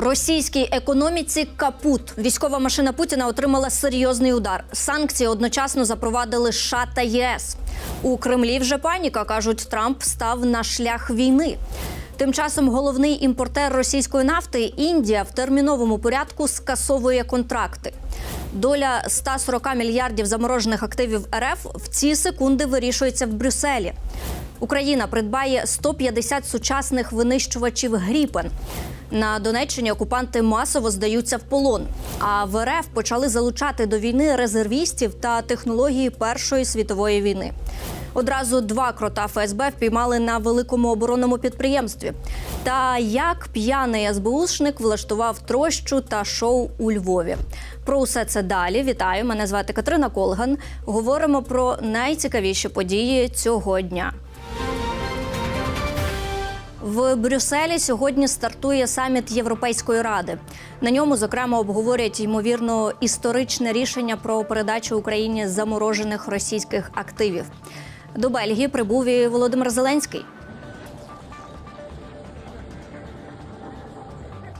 Російській економіці капут. Військова машина Путіна отримала серйозний удар. Санкції одночасно запровадили США та ЄС. У Кремлі вже паніка кажуть, Трамп став на шлях війни. Тим часом головний імпортер російської нафти Індія в терміновому порядку скасовує контракти. Доля 140 мільярдів заморожених активів РФ в ці секунди вирішується в Брюсселі. Україна придбає 150 сучасних винищувачів Гріпен. На Донеччині окупанти масово здаються в полон. А в РФ почали залучати до війни резервістів та технології Першої світової війни. Одразу два крота ФСБ впіймали на великому оборонному підприємстві. Та як п'яний СБУшник влаштував трощу та шоу у Львові. Про усе це далі. Вітаю! Мене звати Катерина Колган. Говоримо про найцікавіші події цього дня. В Брюсселі сьогодні стартує саміт Європейської ради. На ньому, зокрема, обговорять ймовірно історичне рішення про передачу Україні заморожених російських активів. До Бельгії прибув і Володимир Зеленський.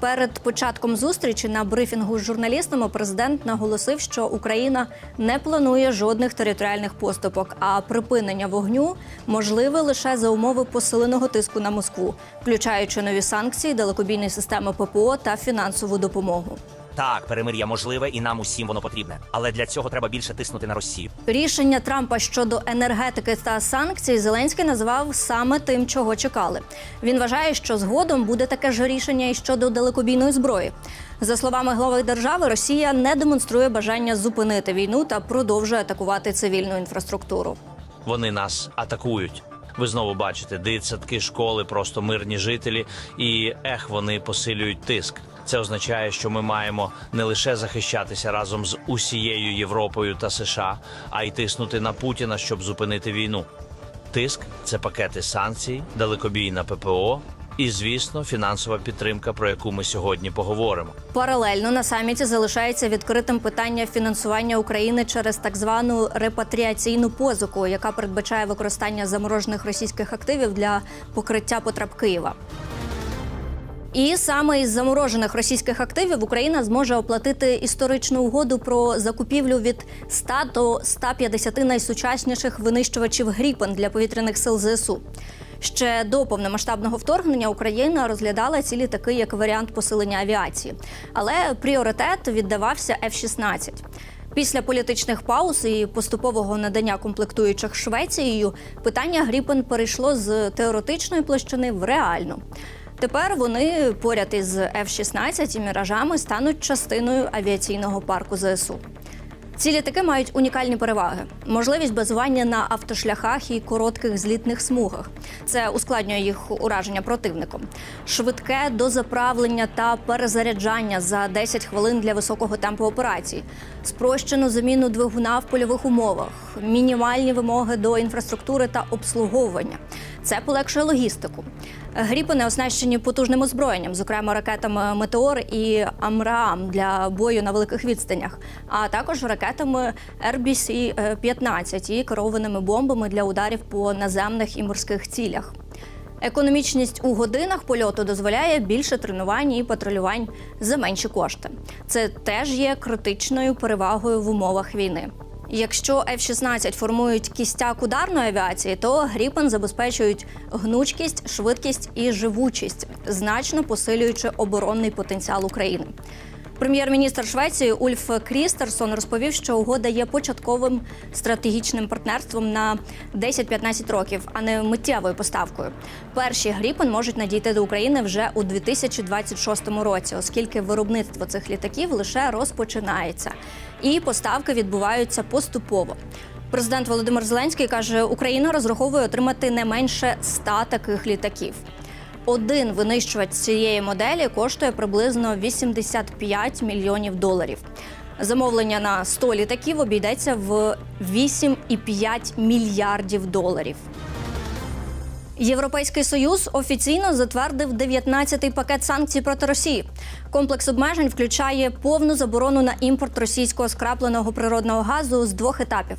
Перед початком зустрічі на брифінгу з журналістами президент наголосив, що Україна не планує жодних територіальних поступок, а припинення вогню можливе лише за умови посиленого тиску на Москву, включаючи нові санкції, далекобійні системи ППО та фінансову допомогу. Так, перемир'я можливе і нам усім воно потрібне. Але для цього треба більше тиснути на Росію. Рішення Трампа щодо енергетики та санкцій Зеленський назвав саме тим, чого чекали. Він вважає, що згодом буде таке ж рішення і щодо далекобійної зброї. За словами глави держави, Росія не демонструє бажання зупинити війну та продовжує атакувати цивільну інфраструктуру. Вони нас атакують. Ви знову бачите, дитсадки, школи, просто мирні жителі, і ех, вони посилюють тиск. Це означає, що ми маємо не лише захищатися разом з усією Європою та США, а й тиснути на Путіна, щоб зупинити війну. Тиск це пакети санкцій, далекобійна ППО і, звісно, фінансова підтримка, про яку ми сьогодні поговоримо. Паралельно на саміті залишається відкритим питання фінансування України через так звану репатріаційну позику, яка передбачає використання заморожених російських активів для покриття потреб Києва. І саме із заморожених російських активів Україна зможе оплатити історичну угоду про закупівлю від 100 до 150 найсучасніших винищувачів Гріпен для повітряних сил ЗСУ. Ще до повномасштабного вторгнення Україна розглядала ці літаки як варіант посилення авіації, але пріоритет віддавався F-16. Після політичних пауз і поступового надання комплектуючих Швецією питання Гріпен перейшло з теоретичної площини в реальну. Тепер вони поряд із F-16 і міражами стануть частиною авіаційного парку ЗСУ. Ці літаки мають унікальні переваги: можливість базування на автошляхах і коротких злітних смугах. Це ускладнює їх ураження противником. Швидке дозаправлення та перезаряджання за 10 хвилин для високого темпу операцій, спрощену заміну двигуна в польових умовах, мінімальні вимоги до інфраструктури та обслуговування. Це полегшує логістику. Гріпени оснащені потужним озброєнням, зокрема ракетами Метеор і Амраам для бою на великих відстанях, а також ракетами RBC-15 і керованими бомбами для ударів по наземних і морських цілях. Економічність у годинах польоту дозволяє більше тренувань і патрулювань за менші кошти. Це теж є критичною перевагою в умовах війни. Якщо F-16 формують кістяк ударної авіації, то Гріпен забезпечують гнучкість, швидкість і живучість, значно посилюючи оборонний потенціал України. Прем'єр-міністр Швеції Ульф Крістерсон розповів, що угода є початковим стратегічним партнерством на 10-15 років, а не миттєвою поставкою. Перші Гріпен можуть надійти до України вже у 2026 році, оскільки виробництво цих літаків лише розпочинається, і поставки відбуваються поступово. Президент Володимир Зеленський каже, Україна розраховує отримати не менше 100 таких літаків. Один винищувач цієї моделі коштує приблизно 85 мільйонів доларів. Замовлення на 100 літаків обійдеться в 8,5 мільярдів доларів. Європейський союз офіційно затвердив 19-й пакет санкцій проти Росії. Комплекс обмежень включає повну заборону на імпорт російського скрапленого природного газу з двох етапів.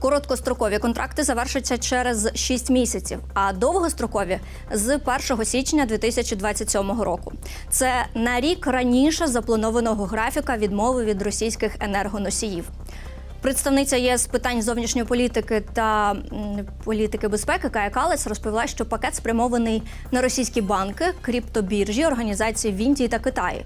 Короткострокові контракти завершаться через 6 місяців, а довгострокові з 1 січня 2027 року. Це на рік раніше запланованого графіка відмови від російських енергоносіїв. Представниця ЄС питань зовнішньої політики та політики безпеки Кая Калес розповіла, що пакет спрямований на російські банки, криптобіржі, організації в Індії та Китаї.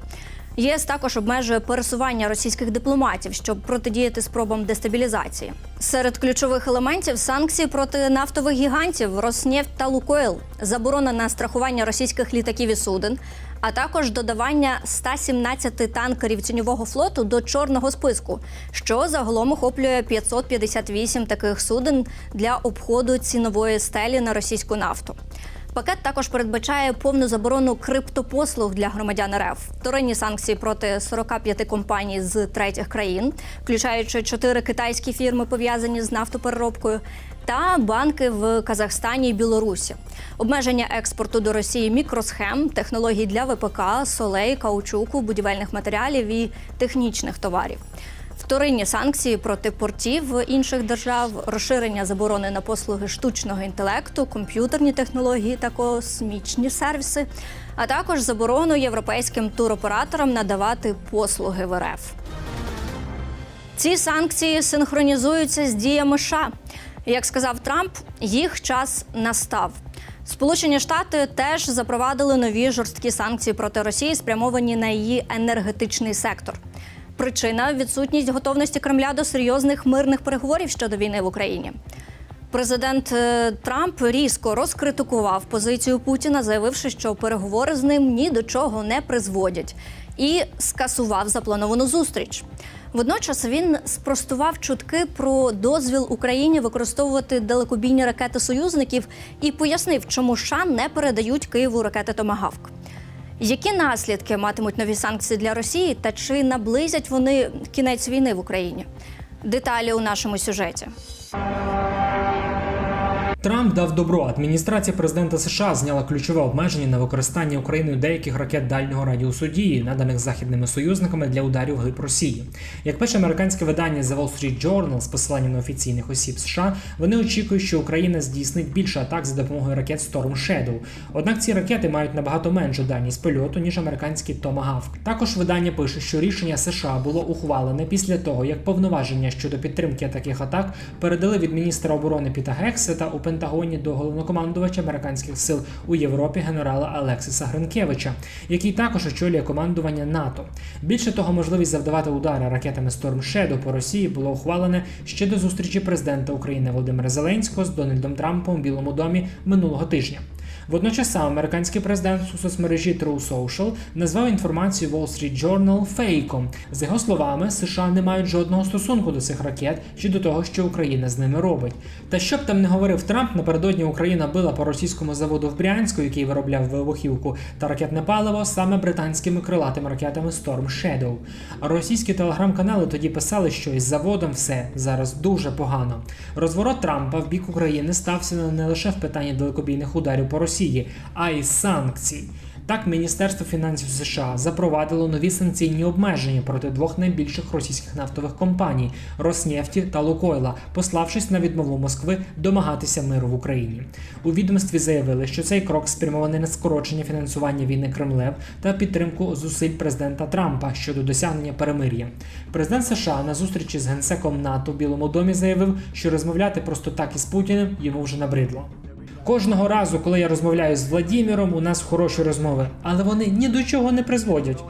ЄС також обмежує пересування російських дипломатів, щоб протидіяти спробам дестабілізації. Серед ключових елементів санкції проти нафтових гігантів Роснефть та Лукойл, заборона на страхування російських літаків і суден, а також додавання 117 танкерів тіньового флоту до чорного списку, що загалом охоплює 558 таких суден для обходу цінової стелі на російську нафту. Пакет також передбачає повну заборону криптопослуг для громадян РФ, вторинні санкції проти 45 компаній з третіх країн, включаючи чотири китайські фірми, пов'язані з нафтопереробкою, та банки в Казахстані і Білорусі, обмеження експорту до Росії мікросхем, технологій для ВПК, солей, каучуку, будівельних матеріалів і технічних товарів. Вторинні санкції проти портів інших держав, розширення заборони на послуги штучного інтелекту, комп'ютерні технології та космічні сервіси, а також заборону європейським туроператорам надавати послуги в РФ. Ці санкції синхронізуються з діями США. Як сказав Трамп, їх час настав. Сполучені Штати теж запровадили нові жорсткі санкції проти Росії, спрямовані на її енергетичний сектор. Причина відсутність готовності Кремля до серйозних мирних переговорів щодо війни в Україні. Президент е, Трамп різко розкритикував позицію Путіна, заявивши, що переговори з ним ні до чого не призводять, і скасував заплановану зустріч. Водночас він спростував чутки про дозвіл Україні використовувати далекобійні ракети союзників і пояснив, чому США не передають Києву ракети Томагавк. Які наслідки матимуть нові санкції для Росії та чи наблизять вони кінець війни в Україні? Деталі у нашому сюжеті. Трамп дав добро. Адміністрація президента США зняла ключове обмеження на використання Україною деяких ракет дальнього радіусу дії, наданих західними союзниками для ударів глиб Росії. Як пише американське видання The Wall Street Journal з посиланням на офіційних осіб США, вони очікують, що Україна здійснить більше атак за допомогою ракет Storm Shadow. Однак ці ракети мають набагато меншу дальність польоту ніж американські Tomahawk. Також видання пише, що рішення США було ухвалене після того, як повноваження щодо підтримки таких атак передали від міністра оборони Піта Гексета у Пентагоні до головнокомандувача американських сил у Європі генерала Алексиса Гринкевича, який також очолює командування НАТО. Більше того, можливість завдавати удари ракетами Storm Shadow по Росії було ухвалене ще до зустрічі президента України Володимира Зеленського з Дональдом Трампом у Білому домі минулого тижня. Водночас сам американський президент у соцмережі True Social назвав інформацію Wall Street Journal фейком. З його словами, США не мають жодного стосунку до цих ракет чи до того, що Україна з ними робить. Та що б там не говорив Трамп, напередодні Україна била по російському заводу в Брянську, який виробляв вибухівку та ракетне паливо саме британськими крилатими ракетами Storm Shadow. Російські телеграм-канали тоді писали, що із заводом все зараз дуже погано. Розворот Трампа в бік України стався не лише в питанні далекобійних ударів по Росії, а й санкцій. Так, Міністерство фінансів США запровадило нові санкційні обмеження проти двох найбільших російських нафтових компаній Роснефті та Лукойла, пославшись на відмову Москви домагатися миру в Україні. У відомстві заявили, що цей крок спрямований на скорочення фінансування війни Кремлев та підтримку зусиль президента Трампа щодо досягнення перемир'я. Президент США на зустрічі з генсеком НАТО в Білому домі заявив, що розмовляти просто так із Путіним йому вже набридло. Кожного разу, коли я розмовляю з Владіміром, у нас хороші розмови, але вони ні до чого не призводять.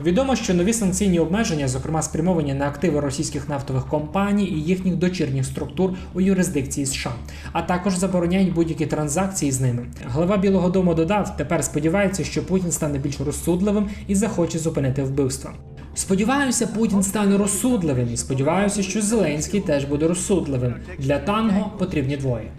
Відомо, що нові санкційні обмеження, зокрема спрямовані на активи російських нафтових компаній і їхніх дочірніх структур у юрисдикції США, а також забороняють будь-які транзакції з ними. Глава Білого Дому додав, тепер сподівається, що Путін стане більш розсудливим і захоче зупинити вбивства. Сподіваюся, Путін стане розсудливим і сподіваюся, що Зеленський теж буде розсудливим. Для танго потрібні двоє.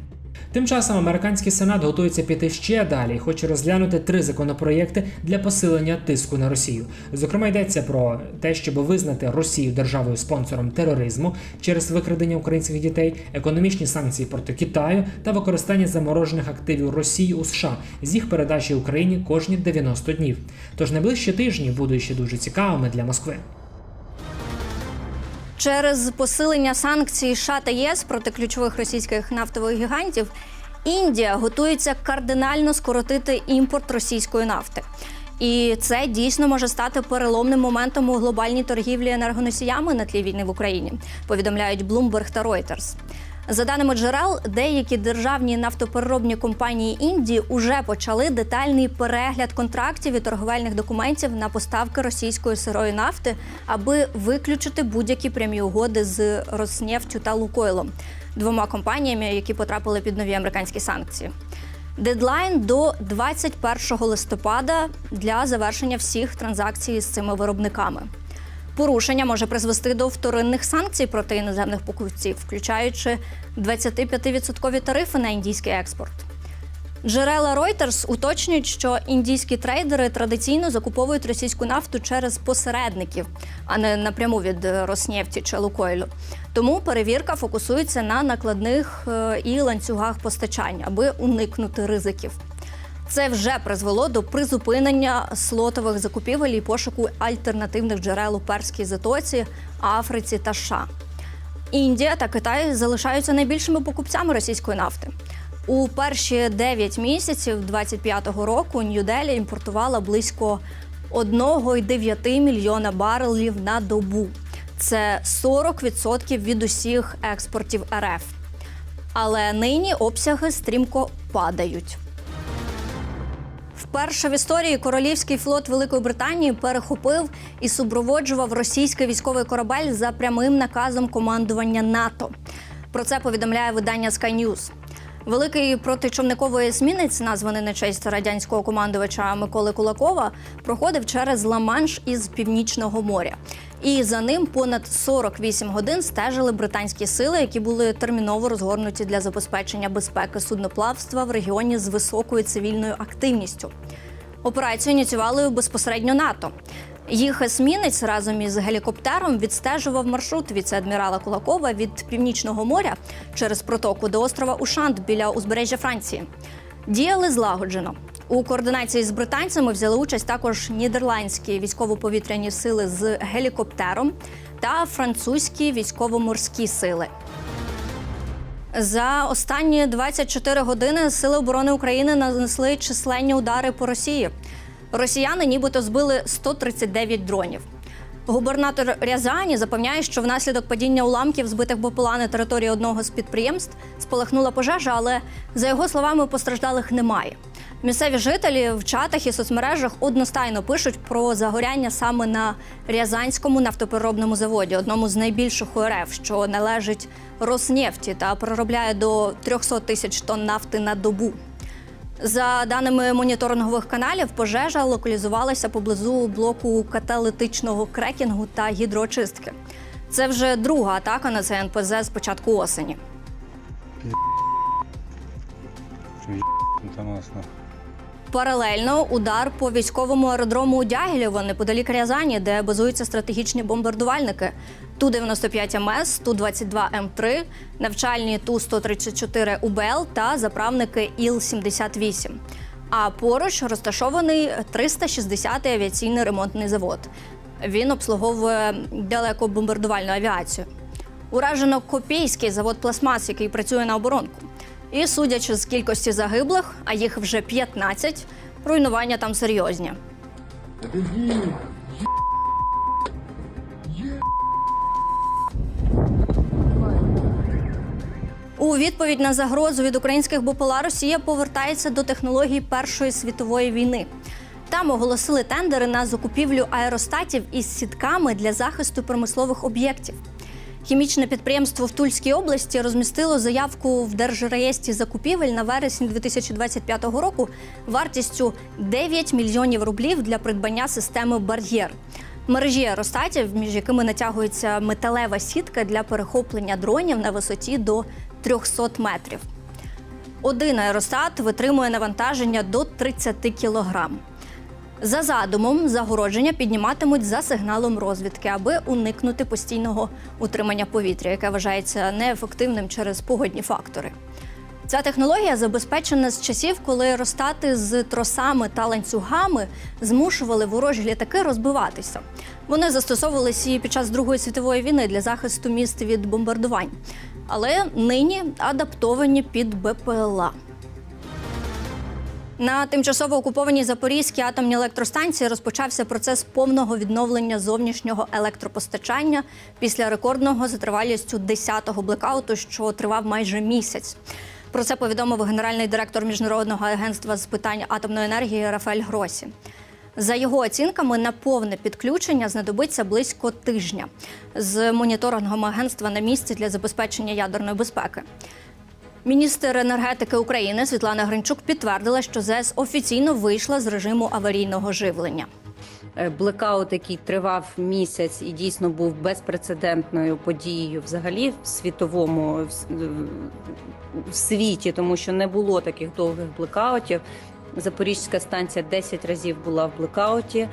Тим часом американський сенат готується піти ще далі і хоче розглянути три законопроєкти для посилення тиску на Росію. Зокрема, йдеться про те, щоб визнати Росію державою спонсором тероризму через викрадення українських дітей, економічні санкції проти Китаю та використання заморожених активів Росії у США з їх передачі Україні кожні 90 днів. Тож найближчі тижні будуть ще дуже цікавими для Москви. Через посилення санкцій США та ЄС проти ключових російських нафтових гігантів Індія готується кардинально скоротити імпорт російської нафти. І це дійсно може стати переломним моментом у глобальній торгівлі енергоносіями на тлі війни в Україні. Повідомляють Bloomberg та Reuters. За даними джерел, деякі державні нафтопереробні компанії Індії уже почали детальний перегляд контрактів і торговельних документів на поставки російської сирої нафти, аби виключити будь-які прямі угоди з Роснефтю та Лукойлом, двома компаніями, які потрапили під нові американські санкції. Дедлайн до 21 листопада для завершення всіх транзакцій з цими виробниками. Порушення може призвести до вторинних санкцій проти іноземних покупців, включаючи 25% тарифи на індійський експорт. Джерела Reuters уточнюють, що індійські трейдери традиційно закуповують російську нафту через посередників, а не напряму від Роснефті чи Лукойлю. Тому перевірка фокусується на накладних е, і ланцюгах постачання, аби уникнути ризиків. Це вже призвело до призупинення слотових закупівель і пошуку альтернативних джерел у Перській затоці, Африці та США. Індія та Китай залишаються найбільшими покупцями російської нафти. У перші 9 місяців 2025 року Нью-Делі імпортувала близько 1,9 мільйона барелів на добу. Це 40% від усіх експортів РФ. Але нині обсяги стрімко падають. Вперше в історії королівський флот Великої Британії перехопив і супроводжував російський військовий корабель за прямим наказом командування НАТО. Про це повідомляє видання Sky News. Великий протичовниковий есмінець, названий на честь радянського командувача Миколи Кулакова, проходив через Ла-Манш із північного моря. І за ним понад 48 годин стежили британські сили, які були терміново розгорнуті для забезпечення безпеки судноплавства в регіоні з високою цивільною активністю. Операцію ініціювали безпосередньо НАТО. Їх есмінець разом із гелікоптером відстежував маршрут віце-адмірала Кулакова від північного моря через протоку до острова Ушант біля узбережжя Франції. Діяли злагоджено. У координації з британцями взяли участь також нідерландські військово-повітряні сили з гелікоптером та французькі військово-морські сили. За останні 24 години Сили оборони України нанесли численні удари по Росії. Росіяни нібито збили 139 дронів. Губернатор Рязані запевняє, що внаслідок падіння уламків, збитих БПЛА на території одного з підприємств, спалахнула пожежа, але за його словами постраждалих немає. Місцеві жителі в чатах і соцмережах одностайно пишуть про загоряння саме на Рязанському нафтопереробному заводі, одному з найбільших у РФ, що належить Роснефті та переробляє до 300 тисяч тонн нафти на добу. За даними моніторингових каналів, пожежа локалізувалася поблизу блоку каталітичного крекінгу та гідроочистки. Це вже друга атака на цей НПЗ з початку осені. Там нас нахуй. Паралельно удар по військовому аеродрому у Дягілєво неподалік Рязані, де базуються стратегічні бомбардувальники Ту-95 МС, Ту-22М3, навчальні Ту-134 УБЛ та заправники Іл-78. А поруч розташований 360-й авіаційний ремонтний завод. Він обслуговує далекобомбардувальну авіацію. Уражено Копійський завод пластмас, який працює на оборонку. І судячи з кількості загиблих, а їх вже 15, руйнування там серйозні. У відповідь на загрозу від українських БПЛА Росія повертається до технологій Першої світової війни. Там оголосили тендери на закупівлю аеростатів із сітками для захисту промислових об'єктів. Хімічне підприємство в Тульській області розмістило заявку в Держреєстрі закупівель на вересень 2025 року вартістю 9 мільйонів рублів для придбання системи бар'єр. Мережі аеростатів, між якими натягується металева сітка для перехоплення дронів на висоті до 300 метрів. Один аеростат витримує навантаження до 30 кілограм. За задумом, загородження підніматимуть за сигналом розвідки, аби уникнути постійного утримання повітря, яке вважається неефективним через погодні фактори. Ця технологія забезпечена з часів, коли аеростати з тросами та ланцюгами змушували ворожі літаки розбиватися. Вони застосовувалися і під час Другої світової війни для захисту міст від бомбардувань, але нині адаптовані під БПЛА. На тимчасово окупованій Запорізькій атомній електростанції розпочався процес повного відновлення зовнішнього електропостачання після рекордного за тривалістю 10-го блекауту, що тривав майже місяць. Про це повідомив генеральний директор міжнародного агентства з питань атомної енергії Рафаель Гросі. За його оцінками, на повне підключення знадобиться близько тижня з моніторингом агентства на місці для забезпечення ядерної безпеки. Міністр енергетики України Світлана Гринчук підтвердила, що ЗЕС офіційно вийшла з режиму аварійного живлення. Е, Блекаут, який тривав місяць і дійсно був безпрецедентною подією взагалі в світовому в світі, тому що не було таких довгих блекаутів. Запорізька станція 10 разів була в блекауті.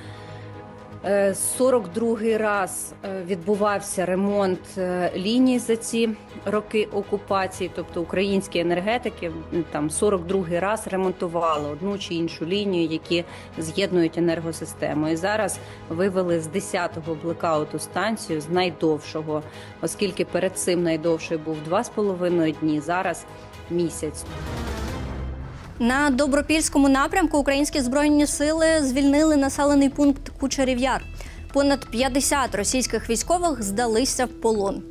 Е, 42-й раз е, відбувався ремонт е, ліній за ці роки окупації, тобто українські енергетики там 42-й раз ремонтували одну чи іншу лінію, які з'єднують енергосистему. І зараз вивели з 10-го блекауту станцію з найдовшого, оскільки перед цим найдовший був 2,5 дні. Зараз місяць. На добропільському напрямку українські збройні сили звільнили населений пункт Кучерів'яр. Понад 50 російських військових здалися в полон.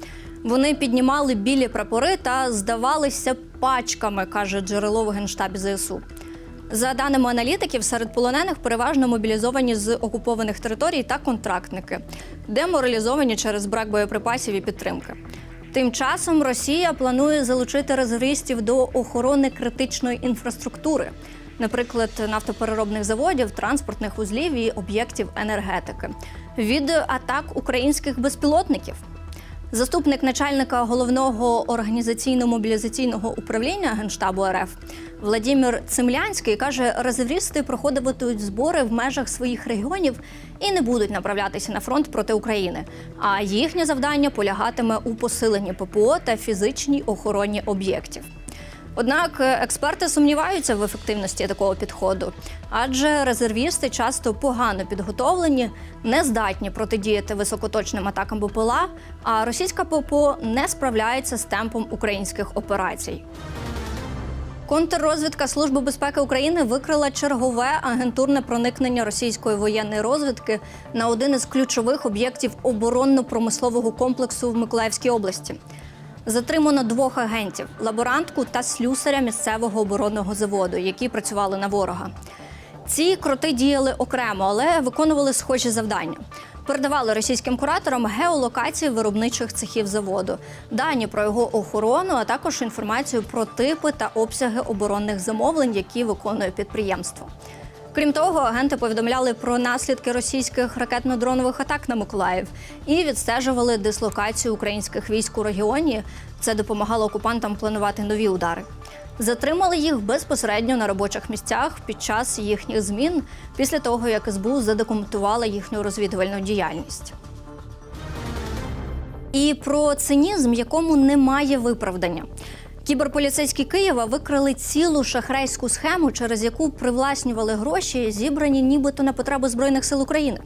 Вони піднімали білі прапори та здавалися пачками, каже джерело в генштабі ЗСУ. За даними аналітиків, серед полонених переважно мобілізовані з окупованих територій та контрактники, деморалізовані через брак боєприпасів і підтримки. Тим часом Росія планує залучити резервістів до охорони критичної інфраструктури, наприклад, нафтопереробних заводів, транспортних вузлів і об'єктів енергетики, від атак українських безпілотників. Заступник начальника головного організаційно-мобілізаційного управління Генштабу РФ Владимир Цимлянський каже, резервісти проходитимуть збори в межах своїх регіонів і не будуть направлятися на фронт проти України. А їхнє завдання полягатиме у посиленні ППО та фізичній охороні об'єктів. Однак е, експерти сумніваються в ефективності такого підходу, адже резервісти часто погано підготовлені, не здатні протидіяти високоточним атакам БПЛА, а російська ППО не справляється з темпом українських операцій. Контррозвідка Служби безпеки України викрила чергове агентурне проникнення російської воєнної розвідки на один із ключових об'єктів оборонно-промислового комплексу в Миколаївській області. Затримано двох агентів лаборантку та слюсаря місцевого оборонного заводу, які працювали на ворога. Ці кроти діяли окремо, але виконували схожі завдання. Передавали російським кураторам геолокації виробничих цехів заводу, дані про його охорону, а також інформацію про типи та обсяги оборонних замовлень, які виконує підприємство. Крім того, агенти повідомляли про наслідки російських ракетно-дронових атак на Миколаїв і відстежували дислокацію українських військ у регіоні. Це допомагало окупантам планувати нові удари. Затримали їх безпосередньо на робочих місцях під час їхніх змін після того, як СБУ задокументувала їхню розвідувальну діяльність. І про цинізм, якому немає виправдання. Кіберполіцейські Києва викрили цілу шахрайську схему, через яку привласнювали гроші, зібрані нібито на потреби збройних сил України.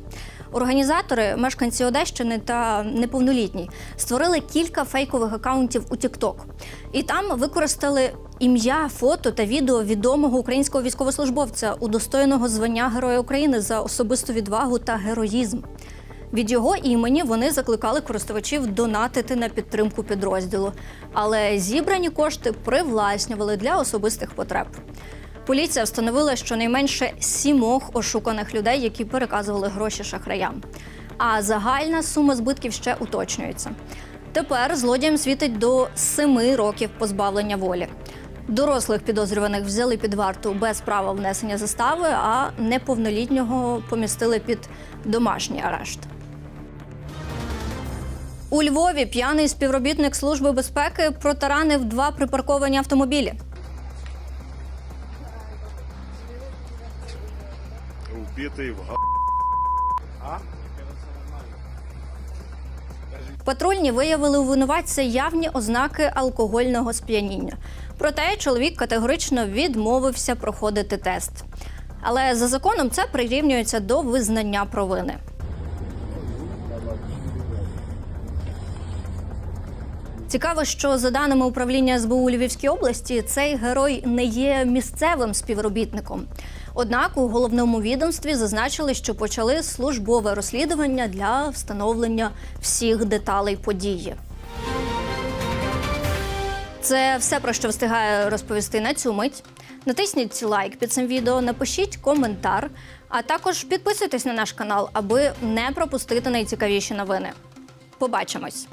Організатори, мешканці Одещини та неповнолітні, створили кілька фейкових акаунтів у TikTok. І там використали ім'я, фото та відео відомого українського військовослужбовця, удостоєного звання Героя України за особисту відвагу та героїзм. Від його імені вони закликали користувачів донатити на підтримку підрозділу, але зібрані кошти привласнювали для особистих потреб. Поліція встановила щонайменше сімох ошуканих людей, які переказували гроші шахраям. А загальна сума збитків ще уточнюється. Тепер злодіям світить до семи років позбавлення волі. Дорослих підозрюваних взяли під варту без права внесення застави, а неповнолітнього помістили під домашній арешт. У Львові п'яний співробітник Служби безпеки протаранив два припарковані автомобілі. Убитый в га... Патрульні виявили у винуватця явні ознаки алкогольного сп'яніння. Проте чоловік категорично відмовився проходити тест. Але за законом це прирівнюється до визнання провини. Цікаво, що за даними управління СБУ Львівській області, цей герой не є місцевим співробітником. Однак у головному відомстві зазначили, що почали службове розслідування для встановлення всіх деталей події. Це все про що встигаю розповісти на цю мить. Натисніть лайк під цим відео, напишіть коментар, а також підписуйтесь на наш канал, аби не пропустити найцікавіші новини. Побачимось!